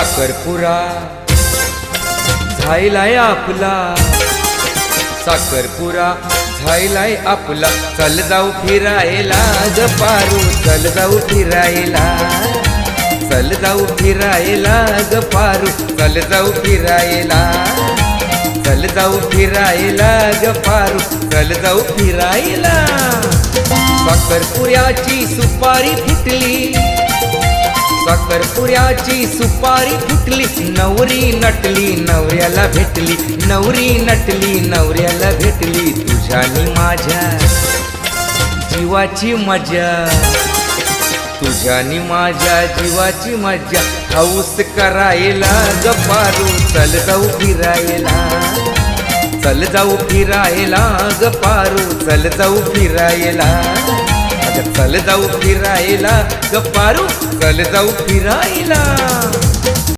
साखरपुरा झायलाय आपला. साखरपुरा झायलाय आपला. चल जाऊ फिरायला ग पारू चल जाऊ फिरायला. चल जाऊ फिरायला ग पारू चल जाऊ फिरायला. चल जाऊ फिरायला ग पारू चल जाऊ फिरायला. साखरपुऱ्याची सुपारी फुटली. साखरपुऱ्याची सुपारी फुटली नवरी नटली नवऱ्याला भेटली नवरी नटली नवऱ्याला भेटली तुझ्यानी माझ्या जीवाची मजा तुझ्यानी माझ्या जीवाची मजा हौस करायला गपारू चल जाऊ फिरायला. चल जाऊ फिरायला गपारू चल जाऊ फिरायला. चल जाऊ फिरायला गप्पारू चल जाऊ फिरायला.